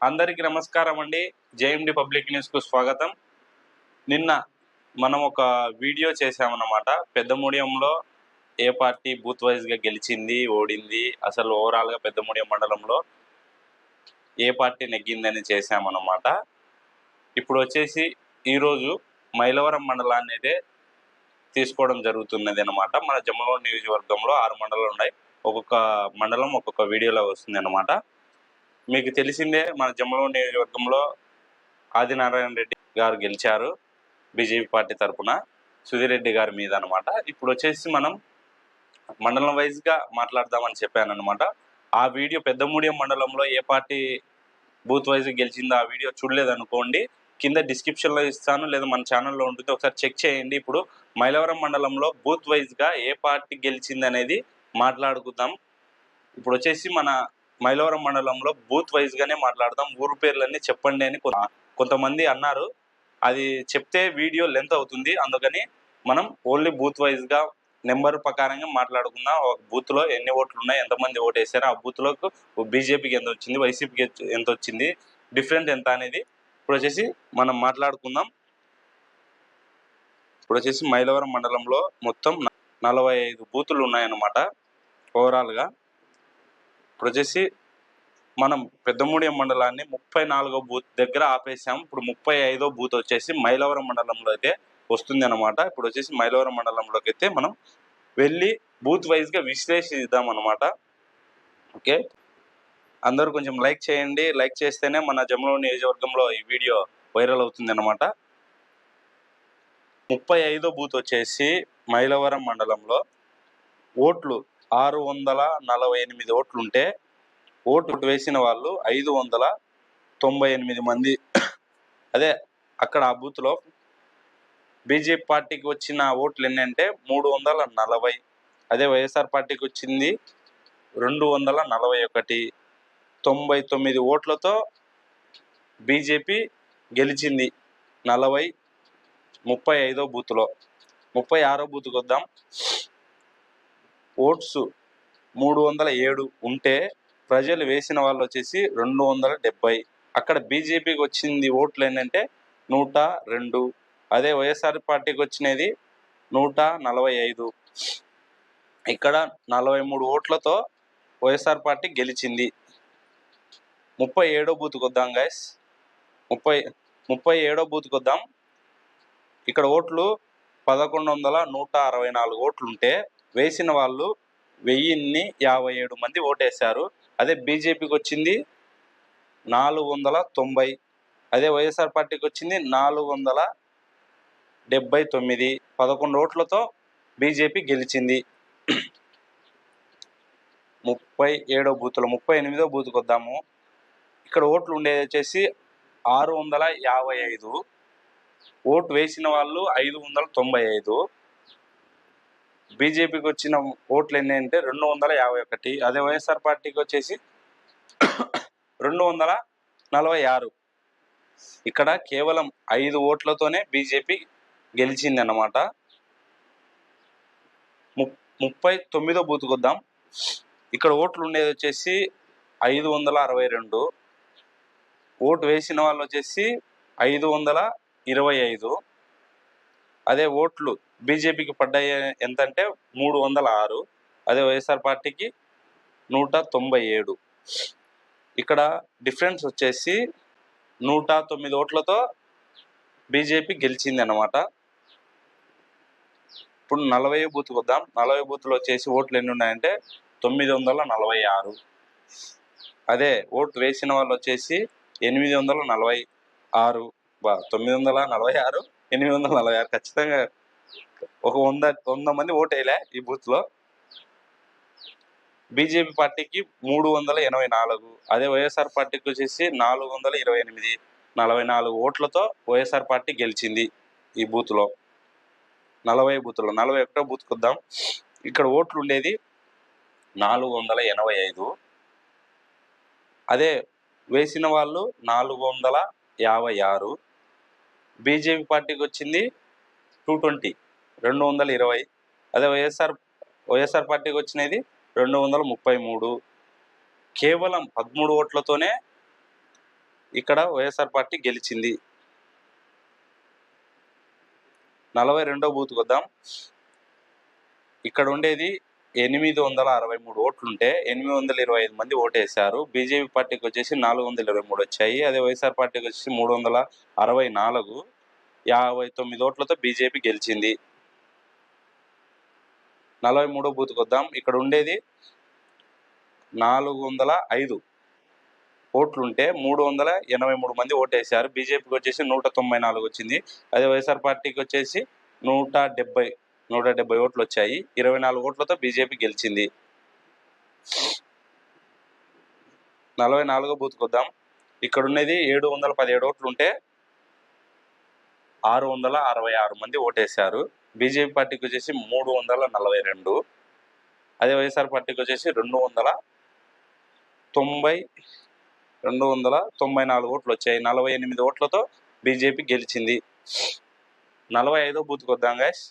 అందరికీ నమస్కారం అండి. జేఎండి పబ్లిక్ న్యూస్కు స్వాగతం. నిన్న మనం ఒక వీడియో చేసామన్నమాట పెద్ద మూడియంలో ఏ పార్టీ బూత్ వైజ్గా గెలిచింది ఓడింది అసలు ఓవరాల్గా పెద్ద మూడియం మండలంలో ఏ పార్టీ నెగ్గిందని చేసామన్నమాట ఇప్పుడు వచ్చేసి ఈరోజు మైలవరం మండలాన్ని అయితే తీసుకోవడం జరుగుతున్నది అనమాట మన జమ్మలూరు నియోజకవర్గంలో ఆరు మండలాలు ఉన్నాయి. ఒక్కొక్క మండలం ఒక్కొక్క వీడియోలో వస్తుంది అనమాట మీకు తెలిసిందే మన జమ్మలూరు నియోజకవర్గంలో ఆదినారాయణ రెడ్డి గారు గెలిచారు బీజేపీ పార్టీ తరఫున సుధీర్ రెడ్డి గారి మీద అనమాట ఇప్పుడు వచ్చేసి మనం మండలం వైజ్గా మాట్లాడదామని చెప్పాను అనమాట ఆ వీడియో పెద్దమూడియం మండలంలో ఏ పార్టీ బూత్ వైజ్ గెలిచిందో ఆ వీడియో చూడలేదనుకోండి కింద డిస్క్రిప్షన్లో ఇస్తాను లేదా మన ఛానల్లో ఉంటుంది ఒకసారి చెక్ చేయండి. ఇప్పుడు మైలవరం మండలంలో బూత్ వైజ్గా ఏ పార్టీ గెలిచింది అనేది మాట్లాడుకుందాం. ఇప్పుడు వచ్చేసి మన మైలవరం మండలంలో బూత్ వైజ్ గానే మాట్లాడదాం. ఊరు పేర్లన్నీ చెప్పండి అని కొంతమంది అన్నారు. అది చెప్తే వీడియో లెంత్ అవుతుంది. అందుకని మనం ఓన్లీ బూత్ వైజ్గా నెంబర్ ప్రకారంగా మాట్లాడుకుందాం ఒక బూత్లో ఎన్ని ఓట్లు ఉన్నాయి ఎంతమంది ఓటు వేసారు ఆ బూత్లో బీజేపీకి ఎంత వచ్చింది వైసీపీకి ఎంత వచ్చింది డిఫరెంట్ ఎంత అనేది ఇప్పుడు వచ్చేసి మనం మాట్లాడుకుందాం. ఇప్పుడు వచ్చేసి మైలవరం మండలంలో మొత్తం నలభై ఐదు బూతులు ఉన్నాయన్నమాట. ఓవరాల్గా ఇప్పుడు వచ్చేసి మనం పెద్దమూడియం మండలాన్ని ముప్పై నాలుగో బూత్ దగ్గర ఆపేసాం. ఇప్పుడు ముప్పై ఐదో బూత్ వచ్చేసి మైలవరం మండలంలో అయితే వస్తుంది అనమాట ఇప్పుడు వచ్చేసి మైలవరం మండలంలోకి అయితే మనం వెళ్ళి బూత్ వైజ్గా విశ్లేషిద్దాం అనమాట ఓకే? అందరూ కొంచెం లైక్ చేయండి. లైక్ చేస్తేనే మన జమలో నియోజకవర్గంలో ఈ వీడియో వైరల్ అవుతుంది అనమాట ముప్పై ఐదో బూత్ వచ్చేసి మైలవరం మండలంలో ఓట్లు ఆరు వందల నలభై ఎనిమిది ఓట్లుంటే ఓటు వేసిన వాళ్ళు ఐదు వందల తొంభై ఎనిమిది మంది. అదే అక్కడ ఆ బూత్లో బీజేపీ పార్టీకి వచ్చిన ఓట్లు ఎన్ని అంటే మూడు వందల నలభై. అదే వైఎస్ఆర్ పార్టీకి వచ్చింది రెండు వందల నలభై ఒకటి. తొంభై తొమ్మిది ఓట్లతో బీజేపీ గెలిచింది నలభై ముప్పై ఐదో బూత్లో. ముప్పై ఆరో బూత్కి వద్దాం. ఓట్స్ మూడు వందల ఏడు ఉంటే ప్రజలు వేసిన వాళ్ళు వచ్చేసి రెండు వందల డెబ్బై. అక్కడ బీజేపీకి వచ్చింది ఓట్లు ఏంటంటే నూట రెండు. అదే వైఎస్ఆర్ పార్టీకి వచ్చినది నూట నలభై ఐదు. ఇక్కడ నలభై మూడు ఓట్లతో వైఎస్ఆర్ పార్టీ గెలిచింది. ముప్పై ఏడో బూత్కి వద్దాం గైస్ ముప్పై ముప్పై ఏడో బూత్కి వద్దాం. ఇక్కడ ఓట్లు పదకొండు వందల నూట అరవై నాలుగు ఓట్లు ఉంటే వేసిన వాళ్ళు వెయ్యిన్ని యాభై ఏడు మంది ఓటేశారు. అదే బీజేపీకి వచ్చింది నాలుగు వందల తొంభై. అదే వైఎస్ఆర్ పార్టీకి వచ్చింది నాలుగు వందల డెబ్బై తొమ్మిది. పదకొండు ఓట్లతో బీజేపీ గెలిచింది. ముప్పై ఏడో బూతులు ముప్పై ఎనిమిదో బూత్కి వద్దాము. ఇక్కడ ఓట్లు ఉండేది వచ్చేసి ఆరు వందల యాభై ఐదు. ఓటు వేసిన వాళ్ళు ఐదు వందల తొంభై ఐదు. బీజేపీకి వచ్చిన ఓట్లు ఎన్ని అంటే రెండు వందల యాభై ఒకటి అదే వైఎస్ఆర్ పార్టీకి వచ్చేసి రెండు వందల నలభై ఆరు. ఇక్కడ కేవలం ఐదు ఓట్లతోనే బీజేపీ గెలిచింది అన్నమాట ము- ముప్పై తొమ్మిదో బూత్కి వద్దాం. ఇక్కడ ఓట్లు ఉండేది వచ్చేసి ఐదు వందల అరవై రెండు. ఓటు వేసిన వాళ్ళు వచ్చేసి ఐదు వందల ఇరవై ఐదు. అదే ఓట్లు బీజేపీకి పడ్డాయి ఎంత అంటే మూడు వందల ఆరు అదే వైఎస్ఆర్ పార్టీకి నూట తొంభై ఏడు. ఇక్కడ డిఫరెన్స్ వచ్చేసి నూట తొమ్మిది ఓట్లతో బీజేపీ గెలిచింది అనమాట ఇప్పుడు నలభై బూత్కి వద్దాం. నలభై బూత్లో వచ్చేసి ఓట్లు ఎన్ని ఉన్నాయంటే తొమ్మిది వందల నలభై ఆరు. అదే ఓటు వేసిన వాళ్ళు వచ్చేసి ఎనిమిది వందల నలభై ఆరు బా తొమ్మిది వందల నలభై ఆరు ఎనిమిది వందల నలభై ఆరు. ఖచ్చితంగా ఒక వంద వంద మంది ఓటు వేయలే ఈ బూత్లో బీజేపీ పార్టీకి మూడు వందల ఎనభై నాలుగు. అదే వైఎస్ఆర్ పార్టీకి వచ్చేసి నాలుగు వందల ఇరవై ఎనిమిది. నలభై నాలుగు ఓట్లతో వైఎస్ఆర్ పార్టీ గెలిచింది ఈ బూత్లో నలభై బూత్లో. నలభై ఒకటో బూత్కి వద్దాం ఇక్కడ ఓట్లు ఉండేది నాలుగు వందల ఎనభై ఐదు. అదే వేసిన వాళ్ళు నాలుగు వందల యాభై ఆరు. బీజేపీ పార్టీకి వచ్చింది టూ ట్వంటీ రెండు వందల ఇరవై. అదే వైఎస్ఆర్ వైఎస్ఆర్ పార్టీకి వచ్చినది రెండు వందల ముప్పై మూడు. కేవలం పదమూడు ఓట్లతోనే ఇక్కడ వైఎస్ఆర్ పార్టీ గెలిచింది. నలభై రెండో బూత్కి వద్దాం. ఇక్కడ ఉండేది ఎనిమిది వందల అరవై మూడు ఓట్లుంటే ఎనిమిది వందల ఇరవై ఐదు మంది ఓటేశారు. బీజేపీ పార్టీకి వచ్చేసి నాలుగు వందల ఇరవై మూడు వచ్చాయి. అదే వైఎస్ఆర్ పార్టీకి వచ్చేసి మూడు వందల అరవై నాలుగు యాభై తొమ్మిది ఓట్లతో బీజేపీ గెలిచింది. నలభై మూడో బూత్కి వద్దాం. ఇక్కడ ఉండేది నాలుగు వందల ఐదు ఓట్లుంటే మూడు వందల ఎనభై మూడు మంది ఓటేశారు. బీజేపీకి వచ్చేసి నూట తొంభై నాలుగు వచ్చింది. అదే వైఎస్ఆర్ పార్టీకి వచ్చేసి నూట డెబ్బై నూట డెబ్బై ఓట్లు వచ్చాయి ఇరవై నాలుగు ఓట్లతో బీజేపీ గెలిచింది. నలభై నాలుగో బూత్కి వద్దాం. ఇక్కడ ఉన్నది ఏడు వందల పదిహేడు ఓట్లు ఉంటే ఆరు వందల అరవై ఆరు మంది ఓటేశారు. బీజేపీ పార్టీకి వచ్చేసి మూడు వందల నలభై రెండు. అదే వైఎస్ఆర్ పార్టీకి వచ్చేసి రెండు వందల తొంభై రెండు వందల తొంభై నాలుగు ఓట్లు వచ్చాయి నలభై ఎనిమిది ఓట్లతో బీజేపీ గెలిచింది. నలభై ఐదో బూత్కి వద్దాం గాయస్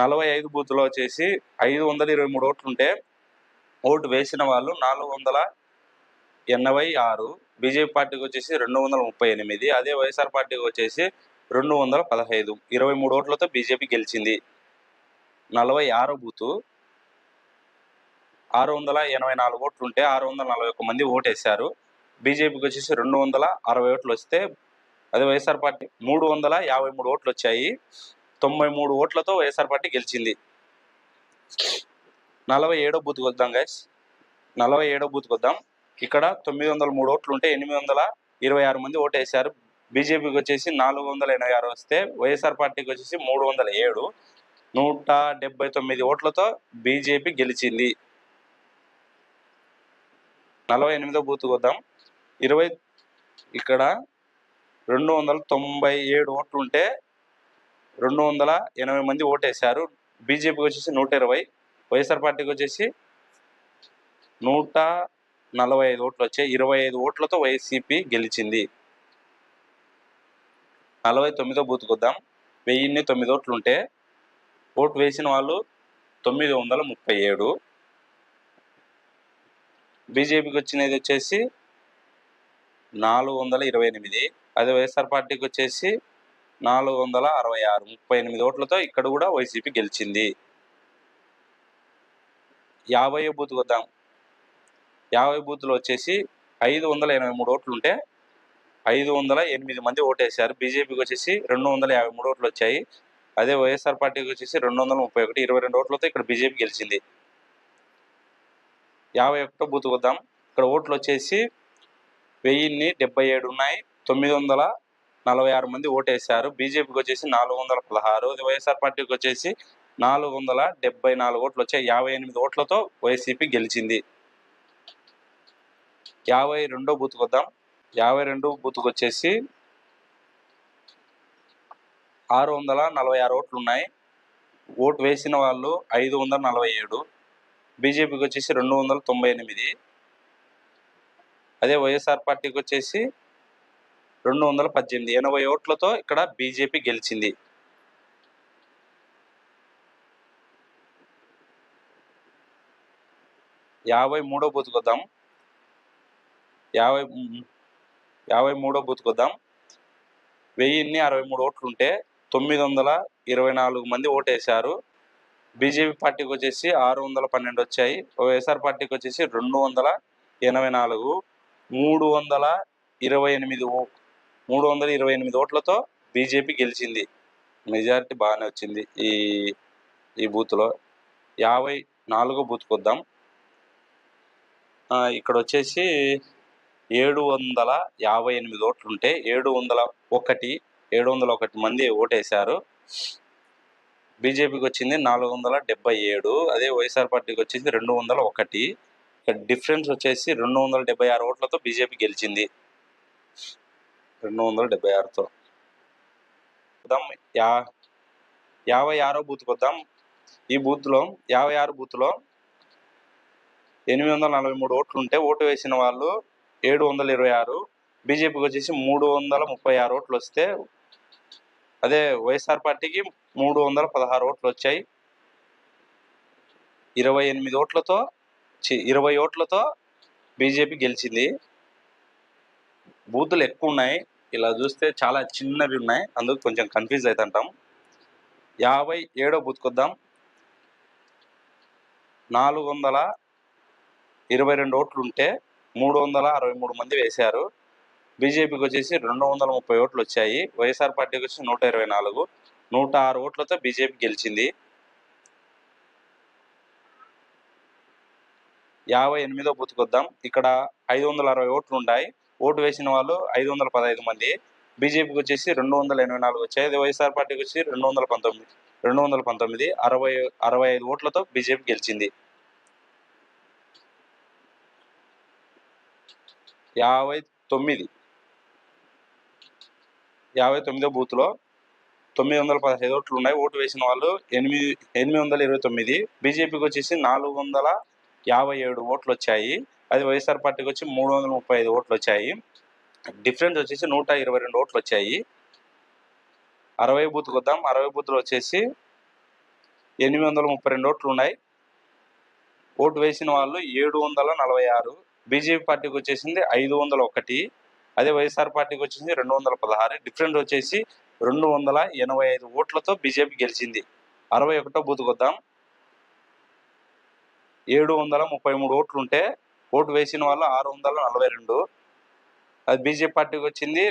నలభై ఐదు బూత్లో వచ్చేసి ఐదు వందల ఇరవై మూడు ఓట్లు ఉంటే ఓటు వేసిన వాళ్ళు నాలుగు వందల ఎనభై ఆరు. బీజేపీ పార్టీకి వచ్చేసి రెండు వందల ముప్పై ఎనిమిది. అదే వైఎస్ఆర్ పార్టీకి వచ్చేసి రెండు వందల పదహైదు. ఇరవై మూడు ఓట్లతో బీజేపీ గెలిచింది. నలభై ఆరో బూతు ఆరు వందల ఎనభై నాలుగు ఓట్లు ఉంటే ఆరు వందల నలభై ఒక్క మంది ఓటేశారు. బీజేపీకి వచ్చేసి రెండు వందల అరవై ఓట్లు వస్తే అదే వైఎస్ఆర్ పార్టీ మూడు వందల యాభై మూడు ఓట్లు వచ్చాయి. తొంభై మూడు ఓట్లతో వైఎస్ఆర్ పార్టీ గెలిచింది. నలభై ఏడో బూత్కి వద్దాం గైస్ నలభై ఏడో బూత్కి వద్దాం. ఇక్కడ తొమ్మిది వందల మూడు ఓట్లు ఉంటే ఎనిమిది వందల ఇరవై ఆరు మంది ఓటేశారు. బీజేపీకి వచ్చేసి నాలుగు వందల ఎనభై ఆరు వస్తే వైఎస్ఆర్ పార్టీకి వచ్చేసి మూడు వందల ఏడు. నూట డెబ్బై తొమ్మిది ఓట్లతో బీజేపీ గెలిచింది. నలభై ఎనిమిదో బూత్కి వద్దాం. ఇరవై ఇక్కడ రెండు వందల తొంభై ఏడు ఓట్లు ఉంటే రెండు వందల ఎనభై మంది ఓటేశారు. బీజేపీకి వచ్చేసి నూట ఇరవై వైఎస్ఆర్ పార్టీకి వచ్చేసి నూట నలభై ఐదు ఓట్లు వచ్చాయి. ఇరవై ఐదు ఓట్లతో వైసీపీ గెలిచింది. నలభై తొమ్మిదో బూత్కి వెయ్యిన్ని తొమ్మిది ఓట్లు ఉంటే ఓటు వేసిన వాళ్ళు తొమ్మిది వందల ముప్పై ఏడు. బీజేపీకి వచ్చినది వచ్చేసి నాలుగు వందల ఇరవై ఎనిమిది. అదే వైఎస్ఆర్ పార్టీకి వచ్చేసి నాలుగు వందల అరవై ఆరు ముప్పై ఎనిమిది ఓట్లతో ఇక్కడ కూడా వైసీపీ గెలిచింది. యాభై బూత్ వద్దాం. యాభై బూత్లో వచ్చేసి ఐదు వందల ఎనభై మూడు ఓట్లు ఉంటే ఐదు వందల ఎనిమిది మంది ఓటేశారు. బీజేపీకి వచ్చేసి రెండు వందల యాభై మూడు ఓట్లు వచ్చాయి. అదే వైఎస్ఆర్ పార్టీకి వచ్చేసి రెండు వందల ముప్పై ఒకటి ఇరవై రెండు ఓట్లతో ఇక్కడ బీజేపీ గెలిచింది. యాభై ఒకటో బూత్ వద్దాం. ఇక్కడ ఓట్లు వచ్చేసి వెయ్యిన్ని డెబ్బై ఏడు ఉన్నాయి. తొమ్మిది వందల నలభై ఆరు మంది ఓటేశారు. బీజేపీకి వచ్చేసి నాలుగు వందల పదహారు వైఎస్ఆర్ పార్టీకి వచ్చేసి నాలుగు వందల డెబ్బై నాలుగు ఓట్లు వచ్చాయి. యాభై ఎనిమిది ఓట్లతో వైసీపీ గెలిచింది. యాభై రెండో బూత్కి వద్దాం. యాభై రెండు బూత్కి వచ్చేసి ఆరు వందల నలభై ఆరు ఓట్లు ఉన్నాయి ఓటు వేసిన వాళ్ళు ఐదు వందల నలభై ఏడు. బీజేపీకి వచ్చేసి రెండు వందల తొంభై ఎనిమిది. అదే వైఎస్ఆర్ పార్టీకి వచ్చేసి రెండు వందల పద్దెనిమిది. ఎనభై ఓట్లతో ఇక్కడ బీజేపీ గెలిచింది. యాభై మూడో బూత్కి వద్దాం యాభై యాభై మూడో బూత్కి వద్దాం వెయ్యిన్ని అరవై మూడు ఓట్లు ఉంటే తొమ్మిది వందల ఇరవై నాలుగు మంది ఓటేశారు. బీజేపీ పార్టీకి వచ్చేసి ఆరు వందల పన్నెండు వచ్చాయి. వైఎస్ఆర్ పార్టీకి వచ్చేసి రెండు వందల ఎనభై నాలుగు మూడు వందల ఇరవై ఎనిమిది ఓ మూడు వందల ఇరవై ఎనిమిది ఓట్లతో బీజేపీ గెలిచింది. మెజారిటీ బాగానే వచ్చింది ఈ ఈ బూత్లో. యాభై నాలుగో బూత్కి వద్దాం. ఇక్కడ వచ్చేసి ఏడు వందల యాభై ఎనిమిది ఓట్లు ఉంటే ఏడు వందల ఒకటి ఏడు వందల ఒకటి మంది ఓటేశారు. బీజేపీకి వచ్చింది నాలుగు వందల డెబ్బై ఏడు అదే వైఎస్ఆర్ పార్టీకి వచ్చింది రెండు వందల ఒకటి. ఇక్కడ డిఫరెన్స్ వచ్చేసి రెండు వందల డెబ్బై ఆరు ఓట్లతో బీజేపీ గెలిచింది. రెండు వందల డెబ్బై ఆరుతో. యా యాభై ఆరో బూత్కి వద్దాం ఈ బూత్లో యాభై ఆరు బూత్లో ఎనిమిది వందల నలభై మూడు ఓట్లు ఉంటే ఓటు వేసిన వాళ్ళు ఏడు వందల ఇరవై ఆరు బీజేపీకి వచ్చేసి మూడు వందల ముప్పై ఆరు ఓట్లు వస్తే అదే వైఎస్ఆర్ పార్టీకి మూడు వందల పదహారు ఓట్లు వచ్చాయి. ఇరవై ఎనిమిది ఓట్లతో చి ఇరవై ఓట్లతో బీజేపీ గెలిచింది. బూతులు ఎక్కువ ఉన్నాయి. ఇలా చూస్తే చాలా చిన్నవి ఉన్నాయి. అందుకు కొంచెం కన్ఫ్యూజ్ అవుతుంటాం యాభై ఏడో బుతుకొద్దాం. నాలుగు వందల ఇరవై రెండు ఓట్లు ఉంటే మూడు వందల అరవై మూడు మంది వేశారు. బీజేపీకి వచ్చేసి రెండు వందల ముప్పై ఓట్లు వచ్చాయి. వైఎస్ఆర్ పార్టీకి వచ్చి నూట ఇరవై నాలుగు. నూట ఆరు ఓట్లతో బీజేపీ గెలిచింది. యాభై ఎనిమిదో బూత్కొద్దాం. ఇక్కడ ఐదు వందల అరవై ఓట్లు ఉన్నాయి ఓటు వేసిన వాళ్ళు ఐదు వందల పదహైదు మంది. బీజేపీకి వచ్చేసి రెండు వందల ఎనభై నాలుగు వచ్చాయి. అదే వైఎస్ఆర్ పార్టీకి వచ్చి రెండు వందల పంతొమ్మిది రెండు వందల పంతొమ్మిది అరవై అరవై ఐదు ఓట్లతో బీజేపీ గెలిచింది. యాభై తొమ్మిది యాభై తొమ్మిదో బూత్లో తొమ్మిది వందల పదహైదు ఓట్లు ఉన్నాయి. ఓటు వేసిన వాళ్ళు ఎనిమిది ఎనిమిది వందల ఇరవై తొమ్మిది బీజేపీకి వచ్చేసి నాలుగు వందల యాభై ఏడు ఓట్లు వచ్చాయి. అది వైఎస్ఆర్ పార్టీకి వచ్చి మూడు వందల ముప్పై ఐదు ఓట్లు వచ్చాయి డిఫరెన్స్ వచ్చేసి నూట ఇరవై రెండు ఓట్లు వచ్చాయి అరవై బూత్కి వద్దాం అరవై బూత్లో వచ్చేసి ఎనిమిది వందల ముప్పై రెండు ఓట్లు ఉన్నాయి ఓటు వేసిన వాళ్ళు ఏడు వందల నలభై ఆరు. బీజేపీ పార్టీకి వచ్చేసింది ఐదు వందల ఒకటి. అదే వైఎస్ఆర్ పార్టీకి వచ్చేసింది రెండు వందల పదహారు. డిఫరెన్స్ వచ్చేసి రెండు వందల ఎనభై ఐదు ఓట్లతో బీజేపీ గెలిచింది. అరవై ఒకటో బూత్కి వద్దాం ఏడు వందల ముప్పై మూడు ఓట్లు ఉంటే ఓటు వేసిన వాళ్ళు ఆరు వందల నలభై రెండు. అది బీజేపీ పార్టీకి వచ్చింది.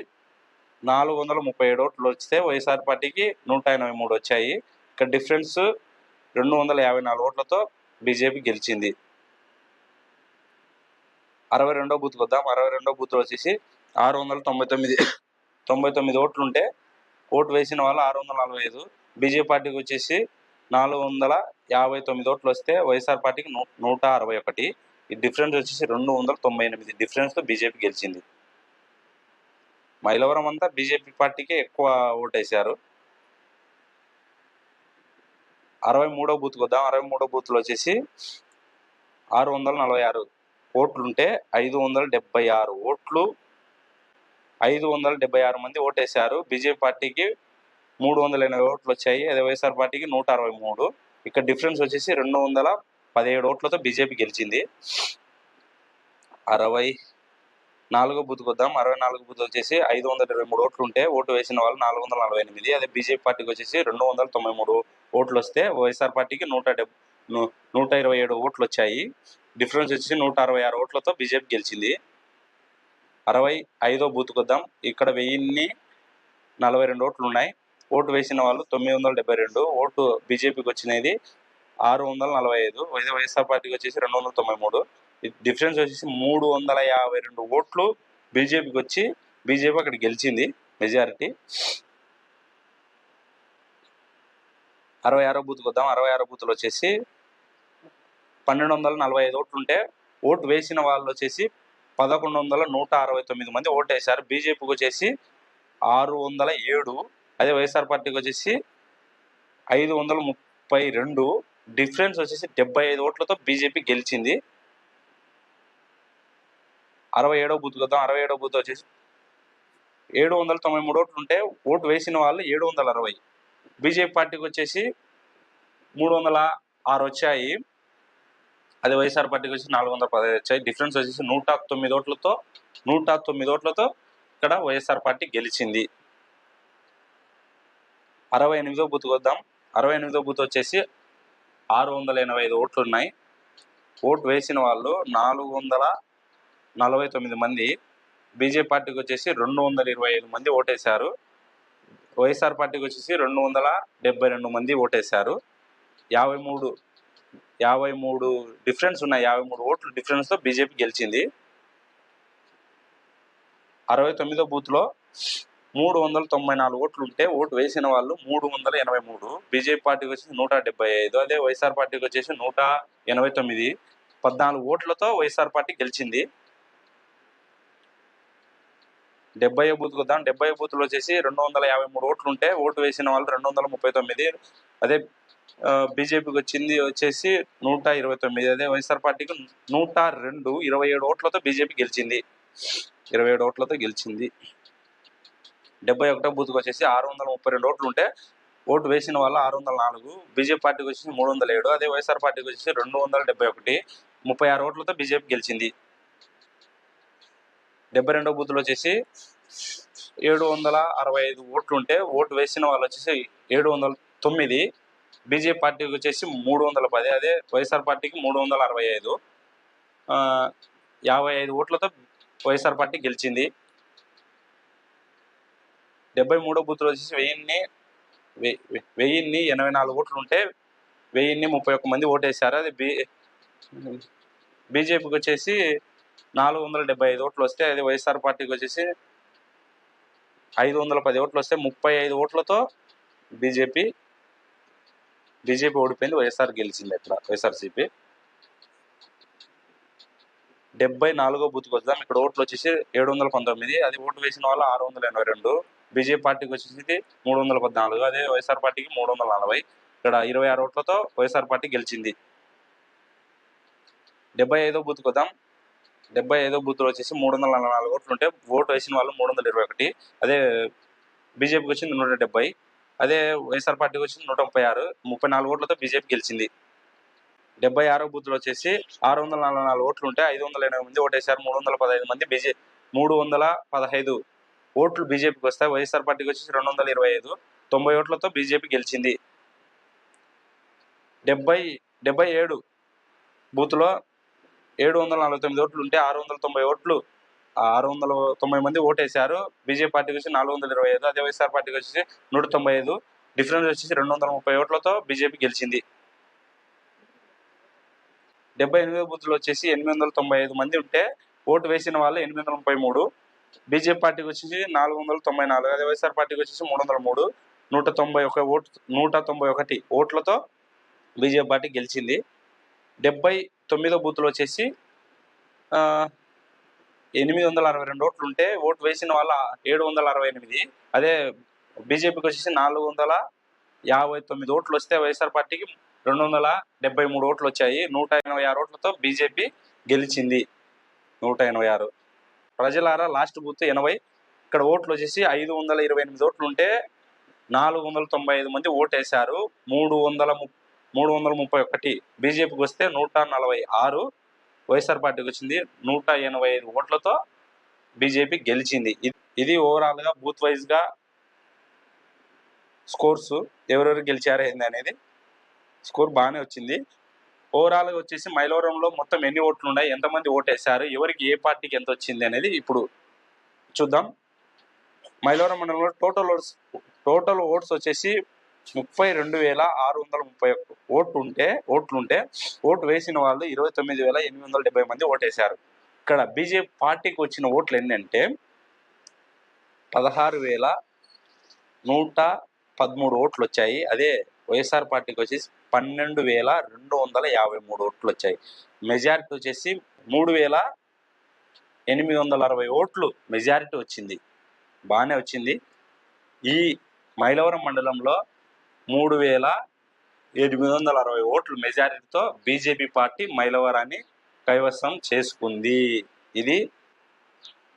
నాలుగు వందల ముప్పై ఏడు ఓట్లు వస్తే వైఎస్ఆర్ పార్టీకి నూట ఎనభై మూడు వచ్చాయి. ఇక్కడ డిఫరెన్స్ రెండు వందల యాభై నాలుగు ఓట్లతో బీజేపీ గెలిచింది. అరవై రెండో బూత్కి వద్దాం అరవై రెండో బూత్లో వచ్చేసి ఆరు వందల తొంభై తొమ్మిది తొంభై తొమ్మిది ఓట్లుంటే ఓటు వేసిన వాళ్ళు ఆరు వందల నలభై ఐదు. బీజేపీ పార్టీకి వచ్చేసి నాలుగు వందల యాభై తొమ్మిది ఓట్లు వస్తే వైఎస్ఆర్ పార్టీకి నూ నూట అరవై ఒకటి. ఈ డిఫరెన్స్ వచ్చేసి రెండు వందల తొంభై ఎనిమిది డిఫరెన్స్తో బీజేపీ గెలిచింది. మైలవరం అంతా బీజేపీ పార్టీకే ఎక్కువ ఓటేశారు. అరవై మూడో బూత్కి వద్దాం అరవై మూడో బూత్లో వచ్చేసి ఆరు వందల నలభై ఆరు ఓట్లుంటే ఐదు వందల డెబ్బై ఆరు ఓట్లు ఐదు వందల డెబ్బై ఆరు మంది ఓటేశారు. బీజేపీ పార్టీకి మూడు వందల ఎనభై ఓట్లు వచ్చాయి. అదే వైఎస్ఆర్ పార్టీకి నూట అరవై మూడు. ఇక్కడ డిఫరెన్స్ వచ్చేసి రెండు వందల పదిహేడు ఓట్లతో బీజేపీ గెలిచింది. అరవై నాలుగో బూత్కి వద్దాం అరవై నాలుగు బూత్ వచ్చేసి ఐదు వందల ఇరవై మూడు ఓట్లు ఉంటే ఓటు వేసిన వాళ్ళు నాలుగు వందల నలభై ఎనిమిది. అదే బీజేపీ పార్టీకి వచ్చేసి రెండు వందల తొంభై మూడు ఓట్లు వస్తే వైఎస్ఆర్ పార్టీకి నూట నూట ఇరవై ఏడు ఓట్లు వచ్చాయి. డిఫరెన్స్ వచ్చేసి నూట అరవై ఆరు ఓట్లతో బీజేపీ గెలిచింది. అరవై ఐదో బూత్కి వద్దాం ఇక్కడ వెయ్యిన్ని నలభై రెండు ఓట్లు ఉన్నాయి. ఓటు వేసిన వాళ్ళు తొమ్మిది వందల డెబ్బై రెండు. ఓటు బీజేపీకి వచ్చినది ఆరు వందల నలభై ఐదు అదే వైఎస్ఆర్ పార్టీకి వచ్చేసి రెండు వందల తొంభై మూడు. డిఫరెన్స్ వచ్చేసి మూడు వందల యాభై రెండు ఓట్లు బీజేపీకి వచ్చి బీజేపీ అక్కడ గెలిచింది మెజారిటీ. అరవై ఆరో బూత్కి వద్దాం. అరవై ఆరో బూత్లు వచ్చేసి పన్నెండు వందల నలభై ఐదు ఓట్లు ఉంటే ఓటు వేసిన వాళ్ళు వచ్చేసి పదకొండు వందల నూట అరవై తొమ్మిది మంది ఓటు వేశారు బీజేపీకి వచ్చేసి ఆరు వందల ఏడు అదే వైఎస్ఆర్ పార్టీకి వచ్చేసి ఐదు వందల ముప్పై రెండు డిఫరెన్స్ వచ్చేసి డెబ్బై ఐదు ఓట్లతో బీజేపీ గెలిచింది. అరవై ఏడో బూత్ కదా అరవై ఏడో బూత్ వచ్చేసి ఏడు వందల తొంభై మూడు ఓట్లు ఉంటే ఓటు వేసిన వాళ్ళు ఏడు వందల అరవై. బీజేపీ పార్టీకి వచ్చేసి మూడు వందల ఆరు వచ్చాయి. అదే వైఎస్ఆర్ పార్టీకి వచ్చి నాలుగు వందల పదహైదు వచ్చాయి. డిఫరెన్స్ వచ్చేసి నూట తొమ్మిది ఓట్లతో నూట తొమ్మిది ఓట్లతో ఇక్కడ వైఎస్ఆర్ పార్టీ గెలిచింది. అరవై ఎనిమిదో బూత్కి వద్దాం అరవై ఎనిమిదో బూత్ వచ్చేసి ఆరు వందల ఎనభై ఐదు ఓట్లు ఉన్నాయి ఓటు వేసిన వాళ్ళు నాలుగు వందల నలభై తొమ్మిది మంది బీజేపీ పార్టీకి వచ్చేసి రెండు వందల ఇరవై ఐదు మంది ఓటేశారు. వైఎస్ఆర్ పార్టీకి వచ్చేసి రెండు వందల డెబ్బై రెండు మంది ఓటేశారు. యాభై మూడు యాభై మూడు డిఫరెన్స్ ఉన్నాయి. యాభై మూడు ఓట్లు డిఫరెన్స్తో బీజేపీ గెలిచింది. అరవై తొమ్మిదో బూత్లో మూడు వందల తొంభై నాలుగు ఓట్లు ఉంటే ఓటు వేసిన వాళ్ళు మూడు వందల ఎనభై మూడు. బీజేపీ పార్టీకి వచ్చేసి నూట డెబ్బై ఐదు. అదే వైఎస్ఆర్ పార్టీకి వచ్చేసి నూట ఎనభై తొమ్మిది. పద్నాలుగు ఓట్లతో వైఎస్ఆర్ పార్టీ గెలిచింది. డెబ్బై బూత్కి వద్దాం డెబ్బై బూత్లు వచ్చేసి రెండు వందల యాభై మూడు ఓట్లు ఉంటే ఓటు వేసిన వాళ్ళు రెండు వందల ముప్పై తొమ్మిది. అదే బీజేపీకి వచ్చింది వచ్చేసి నూట ఇరవై తొమ్మిది. అదే వైఎస్ఆర్ పార్టీకి నూట రెండు. ఇరవై ఏడు ఓట్లతో బీజేపీ గెలిచింది. ఇరవై ఏడు ఓట్లతో గెలిచింది. డెబ్బై ఒకటో బూత్కి వచ్చేసి ఆరు వందల ముప్పై రెండు ఓట్లు ఉంటే ఓటు వేసిన వాళ్ళు ఆరు వందల నాలుగు బీజేపీ పార్టీకి వచ్చేసి మూడు వందల ఏడు అదే వైఎస్ఆర్ పార్టీకి వచ్చేసి రెండు వందల డెబ్బై ఒకటి ముప్పై ఆరు ఓట్లతో బీజేపీ గెలిచింది. డెబ్బై రెండో బూత్లో వచ్చేసి ఏడు వందల అరవై ఐదు ఓట్లు ఉంటే ఓటు వేసిన వాళ్ళు వచ్చేసి ఏడు వందల తొమ్మిది బీజేపీ పార్టీకి వచ్చేసి మూడు వందల పది అదే వైఎస్ఆర్ పార్టీకి మూడు వందల అరవై ఐదు యాభై ఐదు ఓట్లతో వైఎస్ఆర్ పార్టీ గెలిచింది. డెబ్బై మూడో బూత్లో వచ్చేసి వెయ్యిన్ని వెయ్యిన్ని ఎనభై నాలుగు ఓట్లు ఉంటే వెయ్యిన్ని ముప్పై ఒక్క మంది ఓటేశారు. అది బీ బీజేపీకి వచ్చేసి నాలుగు వందల డెబ్బై ఐదు ఓట్లు వస్తే అది వైఎస్ఆర్ పార్టీకి వచ్చేసి ఐదు వందల పది ఓట్లు వస్తే ముప్పై ఐదు ఓట్లతో బీజేపీ బీజేపీ ఓడిపోయింది వైఎస్ఆర్ గెలిచింది ఇక్కడ వైఎస్ఆర్సీపీ. డెబ్బై నాలుగో బూత్కి వద్దాం. ఇక్కడ ఓట్లు వచ్చేసి ఏడు వందల పంతొమ్మిది అది ఓటు వేసిన వాళ్ళు ఆరు వందల ఎనభై రెండు. బీజేపీ పార్టీకి వచ్చేసి మూడు వందల పద్నాలుగు అదే వైఎస్ఆర్ పార్టీకి మూడు వందల నలభై. ఇక్కడ ఇరవై ఆరు ఓట్లతో వైఎస్ఆర్ పార్టీ గెలిచింది. డెబ్బై ఐదో బూత్కి వద్దాం డెబ్బై ఐదో బూత్లో వచ్చేసి మూడు వందల నలభై నాలుగు ఓట్లు ఉంటే ఓటు వేసిన వాళ్ళు మూడు వందల ఇరవై ఒకటి అదే బీజేపీకి వచ్చింది నూట డెబ్బై అదే వైఎస్ఆర్ పార్టీకి వచ్చింది నూట ముప్పై ఆరు ముప్పై నాలుగు ఓట్లతో బీజేపీ గెలిచింది. డెబ్బై ఆరో బూత్లో వచ్చేసి ఆరు వందల నలభై నాలుగు ఓట్లు ఉంటే ఐదు వందల ఎనభై మంది ఓటేశారు మూడు వందల పదహైదు మంది బీజే మూడు వందల పదహైదు ఓట్లు బీజేపీకి వస్తాయి. వైఎస్ఆర్ పార్టీకి వచ్చేసి రెండు వందల ఇరవై ఐదు. తొంభై ఓట్లతో బీజేపీ గెలిచింది. డెబ్బై డెబ్బై ఏడు బూత్లో ఏడు వందల నలభై తొమ్మిది ఓట్లు ఉంటే ఆరు వందల తొంభై ఓట్లు ఆరు వందల తొంభై మంది ఓటేశారు. బీజేపీ పార్టీకి వచ్చి నాలుగు వందల ఇరవై ఐదు. అదే వైఎస్ఆర్ పార్టీకి వచ్చేసి నూట తొంభై ఐదు. డిఫరెన్స్ వచ్చేసి రెండు వందల ముప్పై ఓట్లతో బీజేపీ గెలిచింది. డెబ్బై ఎనిమిదో బూత్లో వచ్చేసి ఎనిమిది వందల తొంభై ఐదు మంది ఉంటే ఓటు వేసిన వాళ్ళు ఎనిమిది వందల ముప్పై మూడు. బీజేపీ పార్టీకి వచ్చేసి నాలుగు వందల తొంభై నాలుగు అదే వైఎస్ఆర్ పార్టీకి వచ్చేసి మూడు వందల మూడు నూట తొంభై ఒక ఓటు నూట తొంభై ఒకటి ఓట్లతో బీజేపీ పార్టీ గెలిచింది. డెబ్బై తొమ్మిదో బూత్లు వచ్చేసి ఎనిమిది వందల అరవై రెండు ఓట్లు ఉంటే ఓటు వేసిన వాళ్ళ ఏడు వందల అరవై ఎనిమిది. అదే బీజేపీకి వచ్చేసి నాలుగు వందల యాభై తొమ్మిది ఓట్లు వస్తే వైఎస్ఆర్ పార్టీకి రెండు వందల డెబ్బై మూడు ఓట్లు వచ్చాయి. నూట ఎనభై ఆరు ఓట్లతో బీజేపీ గెలిచింది. నూట ఎనభై ఆరు. ప్రజలారా లాస్ట్ బూత్ ఎనభై. ఇక్కడ ఓట్లు వచ్చేసి ఐదు వందల ఇరవై ఎనిమిది ఓట్లు ఉంటే నాలుగు వందల తొంభై ఐదు మంది ఓటేశారు. మూడు వందల ము- మూడు వందల ముప్పై ఒకటి. బీజేపీకి వస్తే నూట నలభై ఆరు. వైఎస్ఆర్ పార్టీకి వచ్చింది నూట ఎనభై ఐదు ఓట్లతో బీజేపీ గెలిచింది. ఇది- ఇది ఓవరాల్గా బూత్ వైజ్గా స్కోర్స్ ఎవరెవరు గెలిచారు ఏంది అనేది స్కోర్ బాగానే వచ్చింది. ఓవరాల్గా వచ్చేసి మైలవరంలో మొత్తం ఎన్ని ఓట్లు ఉన్నాయి ఎంతమంది ఓటేశారు ఎవరికి ఏ పార్టీకి ఎంత వచ్చింది అనేది ఇప్పుడు చూద్దాం. మైలవరం మండలంలో టోటల్ ఓట్స్ టోటల్ ఓట్స్ వచ్చేసి ముప్పై రెండు వేల ఆరు వందల ముప్పై ఒక్క ఓట్లు ఉంటే ఓట్లు ఉంటే ఓటు వేసిన వాళ్ళు ఇరవై తొమ్మిది వేల ఎనిమిది వందల డెబ్బై మంది ఓటేశారు. ఇక్కడ బీజేపీ పార్టీకి వచ్చిన ఓట్లు ఏంటంటే పదహారు వేల నూట పదమూడు ఓట్లు వచ్చాయి. అదే వైఎస్ఆర్ పార్టీకి వచ్చేసి పన్నెండు వేల రెండు వందల యాభై మూడు ఓట్లు వచ్చాయి. మెజారిటీ వచ్చేసి మూడు వేల ఎనిమిది వందల అరవై ఓట్లు మెజారిటీ వచ్చింది. బాగానే వచ్చింది. ఈ మైలవరం మండలంలో మూడు వేల ఎనిమిది వందల అరవై ఓట్లు మెజారిటీతో బీజేపీ పార్టీ మైలవరాన్ని కైవసం చేసుకుంది. ఇది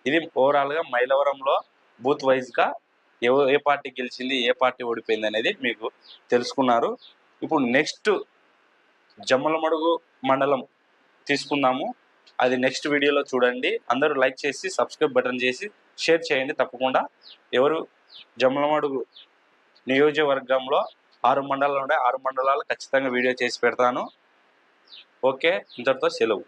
ఇది ఓవరాల్గా మైలవరంలో బూత్ వైజ్గా ఏ ఏ పార్టీ గెలిచింది ఏ పార్టీ ఓడిపోయింది అనేది మీకు తెలుసుకున్నారు. ఇప్పుడు నెక్స్ట్ జమ్మలమడుగు మండలం తీసుకుందాము. అది నెక్స్ట్ వీడియోలో చూడండి. అందరూ లైక్ చేసి సబ్స్క్రైబ్ బటన్ చేసి షేర్ చేయండి. తప్పకుండా ఎవరు జమ్మలమడుగు నియోజకవర్గంలో ఆరు మండలాలు ఉన్నాయి ఆరు మండలాలు ఖచ్చితంగా వీడియో చేసి పెడతాను. ఓకే ఇంతటితో సెలవు.